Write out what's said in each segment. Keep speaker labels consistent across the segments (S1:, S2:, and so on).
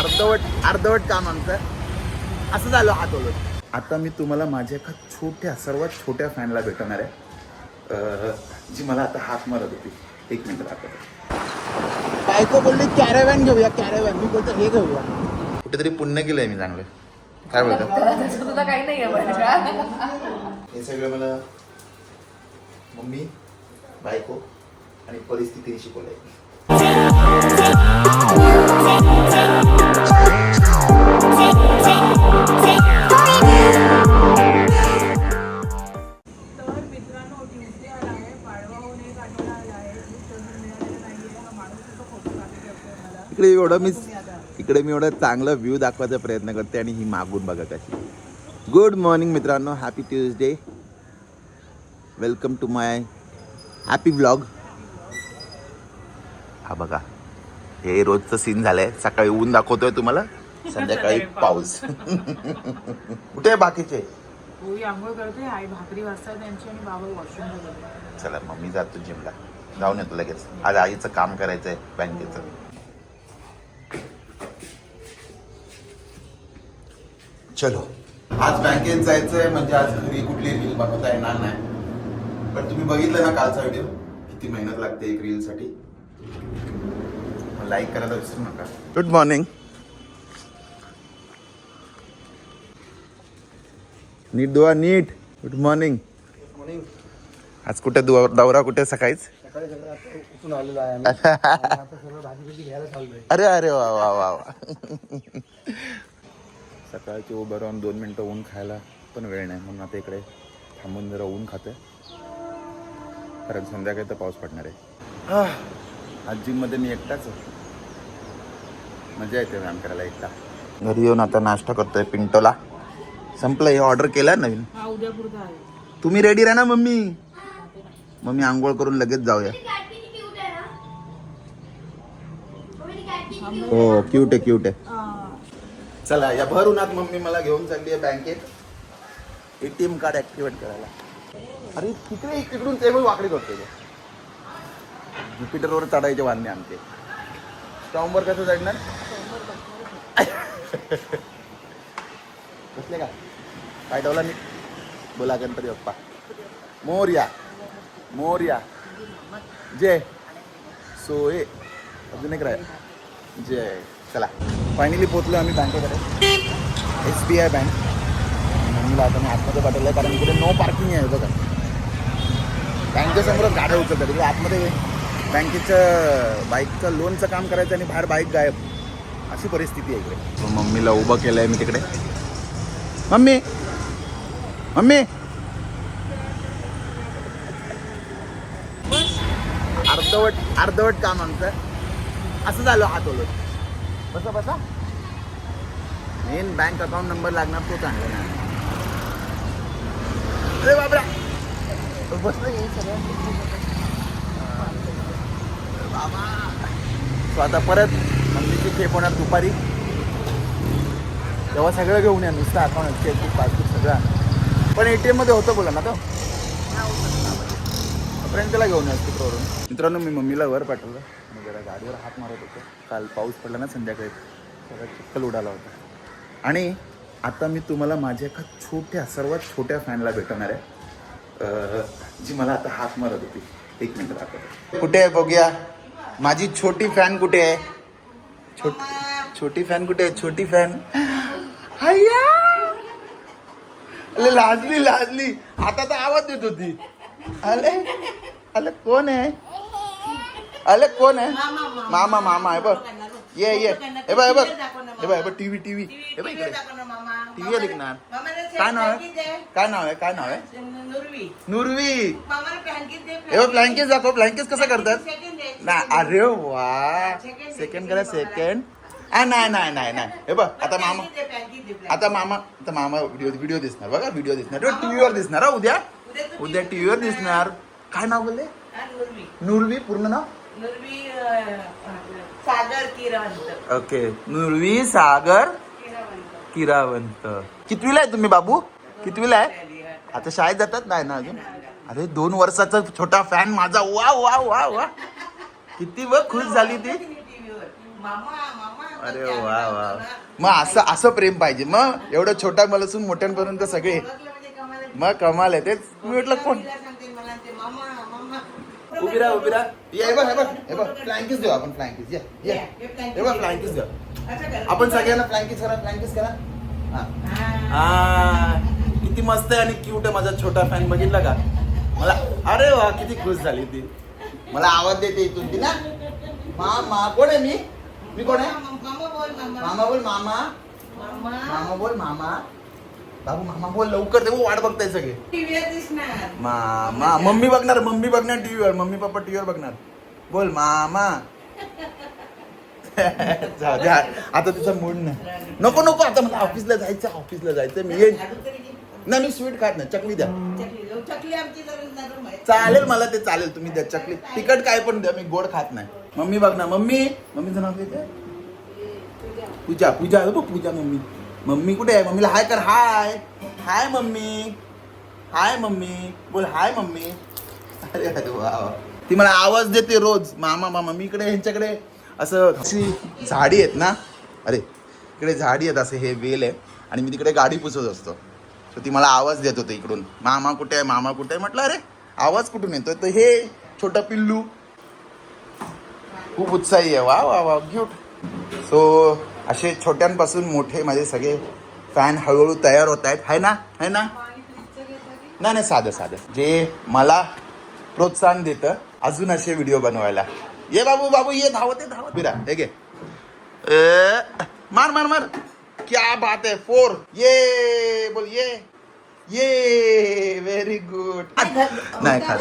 S1: अर्धवट अर्धवट काम आमचं. असं झालं हात ओलत आता मी तुम्हाला माझ्या एका छोट्या सर्वात छोट्या फॅनला भेटणार आहे. जी मला आता हात मारत होती. एक मिनिट दाखवतो बायको बोलली कॅरेवॅन घेऊया कॅरेवॅन मी बोलतो हे घेऊया. कुठेतरी पुण्य केलंय मी चांगलं. काय बोलतो?
S2: काही नाही
S1: हे सगळं मला मम्मी बायको आणि परिस्थितीने शिकवलंय. एवढं मी इकडे मी एवढं चांगलं व्ह्यू दाखवायचा प्रयत्न करते आणि ही मागून बघा कशी. गुड मॉर्निंग मित्रांनो happy Tuesday welcome to my happy vlog हा बघा हे रोजचं सीन झालंय. सकाळी ऊन दाखवतोय तुम्हाला संध्याकाळी पाऊस. कुठे बाकीचे?
S2: पोळी आंघोळ करते आई भाकरी वाजता त्यांची आणि बाबा वॉशरूमला जाते
S1: चला मग मी जातो जिमला जाऊन येतो लगेच. आज आईचं काम करायचंय बँकेचं चलो. आज बँकेत जायचंय म्हणजे आज घरी कुठली रील बनवता येणार नाही. पण तुम्ही बघितलं ना कालचा व्हिडिओ किती मेहनत लागते एक रील साठी. लाईक करायला विसरू नका. गुड मॉर्निंग नीट दुवा नीट. गुड मॉर्निंग आज कुठे दुवा दौरा कुठे सकाळीच? अरे अरे वा वा वा वा. सकाळची उभं राहून दोन मिनटं ऊन खायला पण वेळ नाही. म्हणून आता इकडे थांबून जरा ऊन खातोय. कारण संध्याकाळी तर पाऊस पडणार आहे. आज जिममध्ये मी एकटाच आहे. मजा येते व्यायाम करायला एकटा घरी येऊन आता नाश्ता करतोय पिंटोला. संपलं हे ऑर्डर केलं नवीन?
S2: हा उद्या पुरता आहे.
S1: तुम्ही रेडी राहा ना मम्मी? मम्मी आंघोळ करून लगेच जाऊया. हो क्यूट आहे क्यूट आहे. चला या भर उन्हात मम्मी मला घेऊन चालली आहे बँकेत. एटीएम कार्ड ऍक्टिव्हेट करायला. अरे तिकडे तिकडून ते पण वाकडी करतोय ज्युपिटरवर चढायचे वांदे आमचे. स्टॉमवर कसं चढणार? कसले काय काय ठेवला मी बोला गणपती बाप्पा. मोर्या. मोर्या. जय. सोय अजून एक राय. जय. चला. फायनली पोचलो आम्ही बँकेकडे. एस बी आय बँक मम्मीला आता मी आतमध्ये पाठवलं आहे कारण इकडे नो पार्किंग आहे बघा. बँकेसमोरच गाड्या उचलतात. तिकडे आतमध्ये बँकेचं बाईकचं लोनचं काम करायचं आणि बाहेर बाईक गायब. अशी परिस्थिती आहे इकडे. मम्मीला उभं केलं आहे मी तिकडे. मम्मी! मम्मी! अर्धवट अर्धवट काम आमचं. असं झालं हात ओलत बसा बसा. मेन बँक अकाउंट नंबर लागणार तो चांगला नाही. अरे बाबरा बसलं येईल सगळं बाबा. सो आता परत मम्मीची खेप होणार दुपारी. तेव्हा सगळं घेऊन या नुसतं अकाउंट चेकबुक पासबुक सगळं. पण पण टी एममध्ये होतं बोला ना तो? फ्रेंडला घेऊन या करून मित्रांनो मी मम्मीला वर पाठवलं. मी जरा गाडीवर हात मारत होतो. काल पाऊस पडला ना संध्याकाळी. सगळा चिखल उडाला होता. आणि आता मी तुम्हाला माझ्या एका छोट्या सर्वात छोट्या फॅनला भेटणार आहे. जी मला आता हात मारत होती. एक मिनिट दाखवतो. कुठे आहे बघूया. माझी छोटी फॅन कुठे आहे? छोटी छोटी फॅन कुठे आहे? छोटी फॅन. अरे लाजली लाजली. आता तर आवाज देत होती. अले अले कोण आहे अले कोण आहे मामा मामा आहे बघ ये ये हे बघ हे बघ हे बघ हे बघ टीव्ही टीव्ही हे बघ इकडे टीव्ही दिखणार काय नाव आहे काय नाव आहे काय नाव आहे नुरवी हे बघ ब्लँकेट दाखव ब्लँकेट कसं करतात ना अरे वा सेकंड करा सेकंड आ नाही नाही नाही नाही हे बघ आता मामा आता मामा आता मामा व्हिडिओ व्हिडिओ दिसणार बघा व्हिडिओ दिसणार टीव्हीवर दिसणार उद्या उद्या टीव्हीवर दिसणार. काय नाव बोलले? नुरवी. पूर्ण नाव?
S3: सागर किरण
S1: ओके. नुरवी सागर किरावंत. कितवीला आहे तुम्ही बाबू? कितवीला आहे? आता शाळेत जातात? नाही ना अजून? अरे दोन वर्षाचा छोटा फॅन माझा. वा वा वा वा. किती व खुश झाली ती.
S3: मामा मामा
S1: अरे वा वा. मग असं असं प्रेम पाहिजे. मग एवढं छोटा मलासून मोठ्यांपर्यंत सगळे. मग कमाल आहे. तेच मी म्हटलं कोण? उभी राहा उभी राहा. ये हे बघ हे बघ हे बघ. फ्लँकीस देऊ आपण फ्लँकीस ये ये. हे बघ फ्लँकीस देऊ. आपण सगळ्यांना फ्लँकीस करा फ्लँकीस करा. हा. आ, किती मस्त आहे आणि क्यूट आहे माझा छोटा फॅन बघितला का? मला अरे वा किती खुश झाली ती. मला आवाज देते इथून ती ना. मामा कोण आहे मी? मी कोण आहे? मामा बोल मामा. मामा बोल मामा. बाबू मामा बोल लवकर ते वाट बघताय सगळे. मामा मम्मी बघणार मम्मी बघणार टीव्हीवर मम्मी पप्पा टीव्हीवर बघणार. बोल मामा. जाऊ द्या आता तुझा मूड नाही. नको नको आता मला ऑफिसला जायचं ऑफिसला जायचं. मी येईन. नाही मी स्वीट खात नाही चकली द्या. चालेल मला ते चालेल तुम्ही द्या चकली. तिखट काय पण द्या मी गोड खात नाही. मम्मी बघ ना मम्मी मम्मीचं नाव काय? पूजा पूजा बघ पूजा मम्मी. मम्मी कुठे आहे? मम्मीला हाय कर हाय. हाय मम्मी. हाय मम्मी. बोल हाय मम्मी. अरे अरे वा वा. ती मला आवाज देते रोज. मामा मामा मी इकडे ह्यांच्याकडे. असं अशी झाडी आहेत ना? अरे इकडे झाडी आहेत असं हे वेल आहे. आणि मी तिकडे गाडी पुसत असतो. तर ती मला आवाज देत होते इकडून. मामा कुठे आहे? मामा कुठे आहे? म्हटलं अरे आवाज कुठून येतोय? तर हे छोटं पिल्लू. खूप उत्साही आहे. वा वा वा. क्यूट सो असे छोट्यांपासून मोठे माझे सगळे फॅन हळूहळू तयार होत आहेत. है ना? है ना? नाही नाही साधं साधं. जे मला प्रोत्साहन देतं अजून असे व्हिडिओ बनवायला. ये बाबू बाबू ये धावत आहे धावत. बिरा हे घे. मार मार मार. क्या बात है फोर. ये बोल ये. ये व्हेरी गुड नाही खात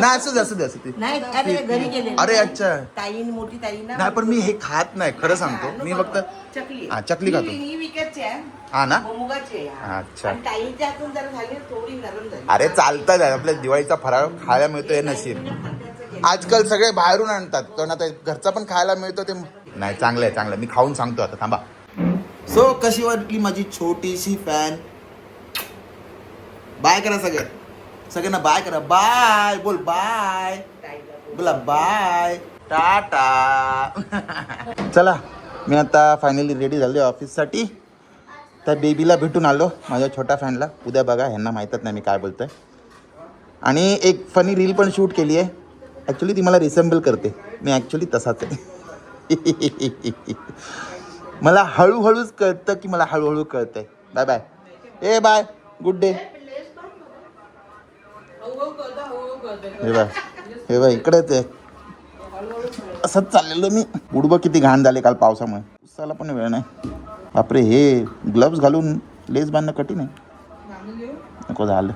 S1: नाही असू दे असू दे असू दे.
S3: नाही अरे घरी गेले.
S1: अरे अच्छा.
S3: ताईन मोठी ताई ना.
S1: नाही पण मी हे खात नाही खरं सांगतो. मी फक्त
S3: चकली.
S1: हा, चकली खातो.
S3: ही विकतची आहे.
S1: ना?
S3: मुगाची.
S1: अच्छा.
S3: आणि ताईच्या हातून जरा झाली थोडी नरम झाली.
S1: अरे चालतं आपल्या दिवाळीचा फराळ खायला मिळतो हे नशीब. आजकाल सगळे बाहेरून आणतात. कारण आता घरचा पण खायला मिळतो ते नाही चांगलं आहे चांगलं. मी खाऊन सांगतो आता थांबा. सो कशी वाटली माझी छोटीशी फॅन बाय करा सगळे. सगळ्यांना बाय करा. बाय. बोल बाय. बोला बाय. टाटा. चला मी आता फायनली रेडी झालो ऑफिससाठी त्या बेबीला भेटून आलो माझ्या छोट्या फॅनला उद्या बघा ह्यांना माहीतच नाही मी काय बोलतोय. आणि एक फनी रील पण शूट केली आहे. ॲक्च्युली ती मला रिसेंबल करते. मी ॲक्च्युली तसाच आहे. मला हळूहळूच कळतं की मला हळूहळू कळतंय. बाय बाय ए bye good day hey bye hey bye इकडेच आहे असंच चाललेलो मी. उडबं किती घाण झाले काल पावसामुळे. उसाला पण वेळ नाही. बापरे हे ग्लव्स घालून लेस बांधणं कठीण आहे. नको झालं.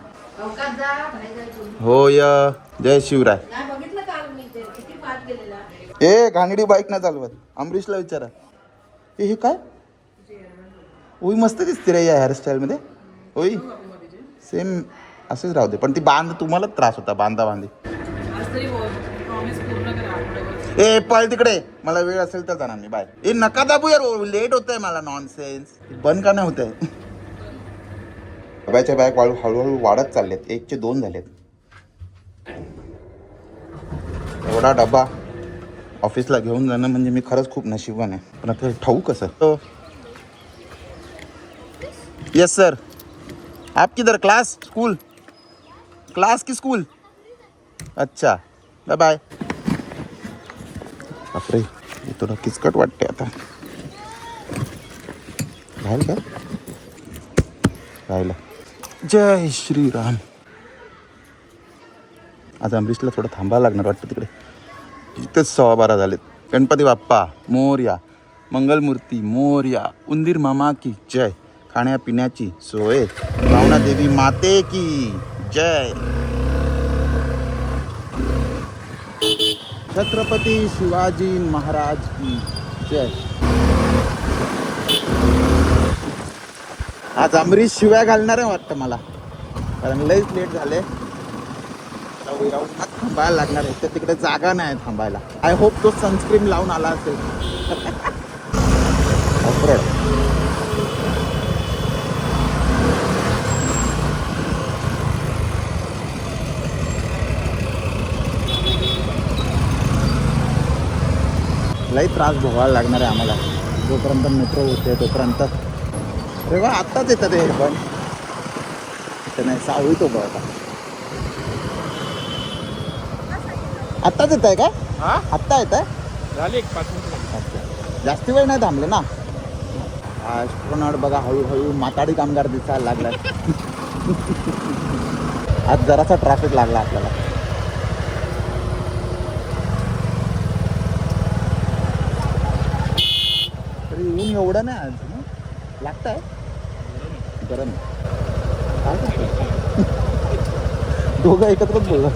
S1: हो य. जय शिवराय. ए घांगडी बाईक ना चालवत. अमरीशला विचारा. ए हे काय? ओई मस्त दिसते रे या हेअरस्टाईलमध्ये ओई सेम असेच राहू दे. पण ती बांध तुम्हाला त्रास होता बांधा बांधी ए पळ तिकडे. मला वेळ असेल तर जाणार मी. बाय. ए नका दाबू यार. लेट होत आहे मला. नॉनसेन्स बंद का नाही होत आहे डब्याच्या बॅग वाळू हळूहळू वाढत चाललेत एकचे दोन झालेत. एवढा डबा ऑफिसला घेऊन जाणं म्हणजे मी खरंच खूप नशिबान आहे. पण आता ठाऊ कसं? हो. येस सर आप किधर? क्लास स्कूल क्लास की स्कूल? अच्छा बाय बाय बापरे हे थोडं किचकट वाटते आता. राहील का? राहिलं. जय श्रीराम. आज अमरीशला थोडं थांबायला लागणार वाटतं तिकडे. इथेच सव्वा बारा झालेत. गणपती बाप्पा मोर्या. मंगलमूर्ती मोर्या. उंदीर मामा की जय. खाण्यापिण्याची सोय. भावना देवी माते की. जय. छत्रपती शिवाजी महाराज की जय. आज अमरीश शिव्या घालणार आहे वाटतं मला. कारण लईच लेट झाले. थांबायला लागणार आहे. तर तिकडे जागा नाही थांबायला. आय होप तो सनस्क्रीन लावून आला असेल. लई त्रास भोगायला लागणार आहे आम्हाला. जोपर्यंत मेट्रो होते तोपर्यंत. अरे वा आत्ताच येतात हे पण इथं नाही सावळी तो बघा आत्ताच येत आहे का?
S4: हा?
S1: आत्ता येत आहे?
S4: झाले एक पाच मिनिट
S1: जास्ती वेळ नाही थांबले ना? ॲस्ट्रॉनॉट बघा हळूहळू माताडी कामगार दिसायला लागलाय. आज जरासा ट्रॅफिक लागला आपल्याला. तरी एवढं नाही आज लागत आहे. गरम दोघं एकत्रच बोललो.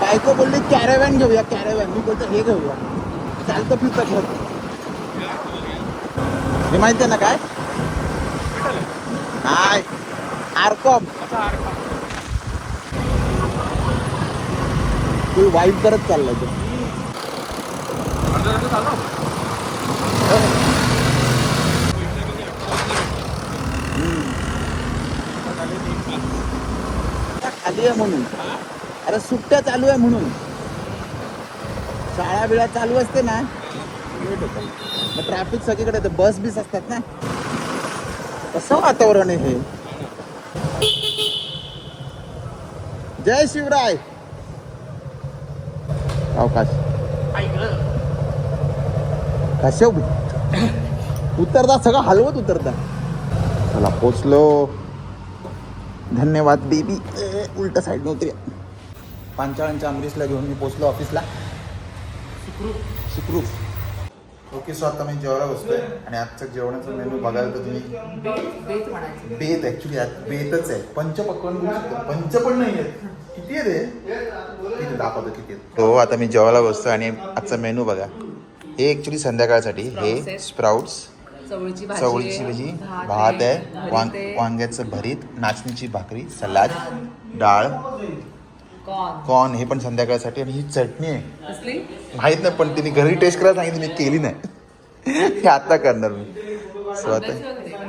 S1: बायको बोलली कॅरेवॅन घेऊया कॅरेवॅन मी बोलतो हे घेऊया. चालतं फिरतं घर हे माहिती आहे ना काय? काय आरकॉम. तू वाईट करत चाललाय तो. खाली आहे म्हणून. अरे सुट्ट्या चालू आहे म्हणून. शाळा बिळा चालू असते ना. ट्रॅफिक सगळीकडे येतं बस बीस असतात ना. कसं वातावरण आहे हे? जय शिवराय. अवकाश. कशा उतरता सगळं हलवत उतरता चला पोचलो. धन्यवाद बेबी उलट साईड नव्हती. पांचाळांच्या अमरीशला घेऊन मी पोचलो ऑफिसला सुखरूप. ओके सो आता मी जेवायला बसतोय. आणि आजचं जेवणाचं मेनू बघायला तर तुम्ही बेत ऍक्च्युली बेतच आहे. पंचपक्वान बोलू शकतो. पंच पण नाही आहेत. किती आहे रे किती दाखवतो किती आहेत? हो आता मी जेवायला बसतोय आणि आजचा मेनू बघा. हे ऍक्च्युली संध्याकाळसाठी हे स्प्राउट्स
S2: चवळीची भाजी
S1: चवळीची
S2: आहे,
S1: भाजी
S2: भात
S1: आहे वांग
S2: आहे,
S1: वांग्याचं भरीत नाचणीची भाकरी सलाद डाळ
S2: कॉर्न.
S1: हे पण संध्याकाळसाठी आणि ही चटणी आहे. माहीत नाही पण तिने घरी टेस्ट करायला सांगितली मी केली नाही. हे आता करणार मी. सो आता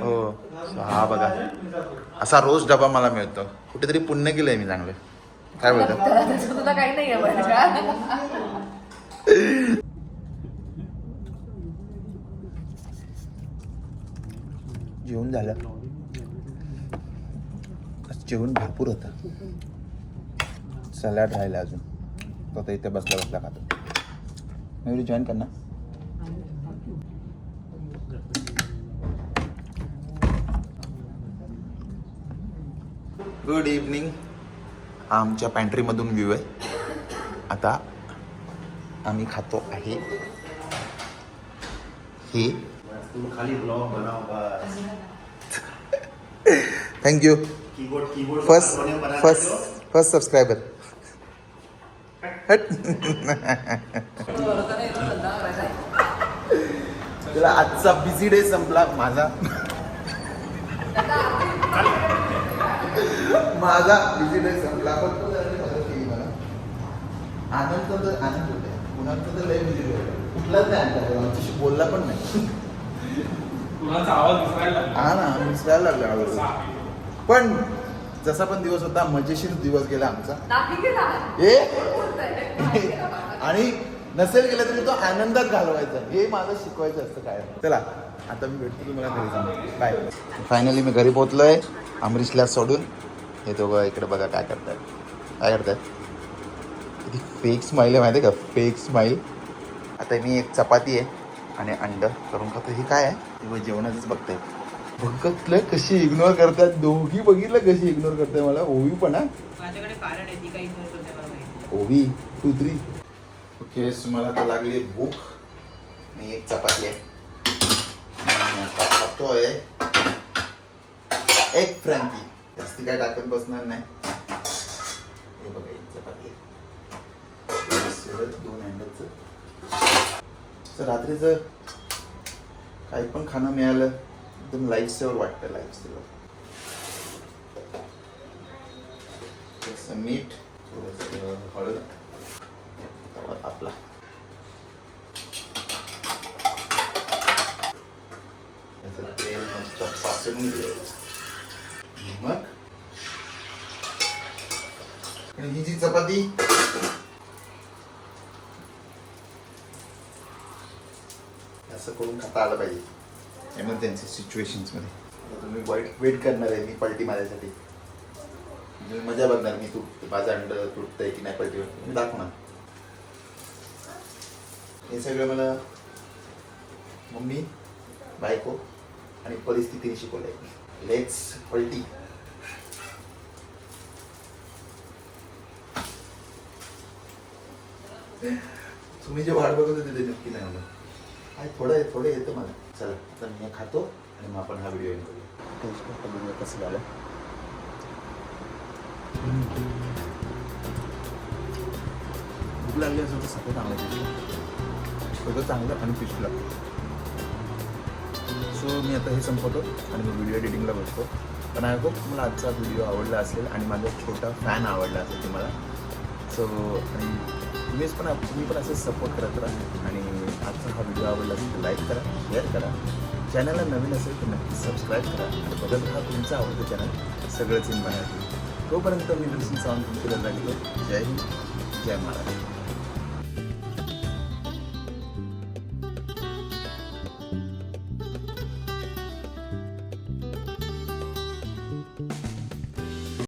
S1: हो. हा बघा. असा रोज डबा मला मिळतो. कुठेतरी पुण्य केलंय मी चांगलं. काय बोलतो
S2: तुला काही नाही आहे
S1: जेवण झालं. जेवण भरपूर होतं. सलाड राहिला अजून. तो आता इथे बसला बसला खातो. मयुरी जॉईन कर ना. गुड इव्हनिंग आमच्या पॅन्ट्रीमधून व्ह्यू आहे. आता आम्ही खातो आहे. हे
S4: खाली ब्लॉग बनाव बस.
S1: Thank you
S4: keyboard keyboard
S1: first first first subscriber तुला आजचा बिझी डे संपला माझा. माझा बिझी डे संपला. पण तू जरा मदत केली मला. आनंद तर आनंद होते कुणाचं तर लय बिझी कुठलाच नाही आणला आमच्याशी बोलला पण नाही
S4: कुणाचा आवाज दिसायला लागला
S1: हा ना विसरायला लागला हळूहळू. पण जसा पण दिवस होता मजेशीर दिवस गेला आमचा. ए? आणि नसेल गेलं तरी तो आनंदात घालवायचा. हे माझं शिकवायचं असतं काय? चला आता मी भेटतो तुम्हाला घरी जाऊन. बाय फायनली मी घरी पोहोचलोय. अमरीशला सोडून. हे दोघं इकडे बघा काय करतायत. काय करतायत? किती फेक स्माईल आहे माहिती आहे का? फेक स्माईल आता मी एक चपाती आहे. आणि अंड करून खातो. हे काय आहे? तेव्हा जेवणाचंच बघताय. बघितलं कशी इग्नोर करतात. दोघी बघितलं कशी इग्नोर करताय मला. ओवी पण हा?
S2: माझ्याकडे कारण आहे ती काही इग्नोर करते मला माहिती.
S1: ओवी टू थ्री ओके मला तर लागली भूक. मी एक चपाती आहे. आणि आता खातोय एक फ्रँकी. जास्ती काय टाकत बसणार नाही. हे बघा एक चपाती आहे. दोन अंड्याचं. तर रात्रीचं काही पण खाणं मिळालं एकदम लाईफ सेवर वाटतं लाईफ सेवर मीठ थोडंसं हळद आपला. तेल मस्त पासून मग? आणि ही जी चपाती असं करून खाता आलं पाहिजे. एमर्जन्सी सिच्युएशन्समध्ये तुम्ही वाईट वेट करणार आहे मी पलटी मारायसाठी. तुम्ही मजा बघणार मी तुट माझं अंड तुटतंय की नाही पलटी मी दाखवणार हे सगळं मला मम्मी बायको आणि परिस्थितीने शिकवलंय. लेट्स पलटी. तुम्ही जे वाट बघत होते ते नक्की नाही मला आणि थोडं थोडं येतं मला. चला आता मी खातो आणि मग आपण हा व्हिडिओ एंड करूया. बघूया कसं झालं भूक लागली असेल तर सगळं चांगलं सगळं चांगलं आणि पिशू लागतं सो मी आता हे संपवतो आणि मी व्हिडिओ एडिटिंगला बसतो. पण आय होप तुम्हाला आजचा व्हिडिओ आवडला असेल आणि माझा छोटा फॅन आवडला असेल तुम्हाला. सो आणि तुम्हीच पण तुम्ही पण असेच सपोर्ट करत राहा. आणि आजचा हा व्हिडिओ आवडला असेल तर लाईक करा शेअर करा. चॅनलला नवीन असेल तर नक्की सबस्क्राईब करा. आणि बघत राहा तुमचं आवडतं चॅनल सगळंच इन मराठी. तोपर्यंत मी दर्शन सावंत तुमची रजा घेतो जय हिंद जय महाराष्ट्र.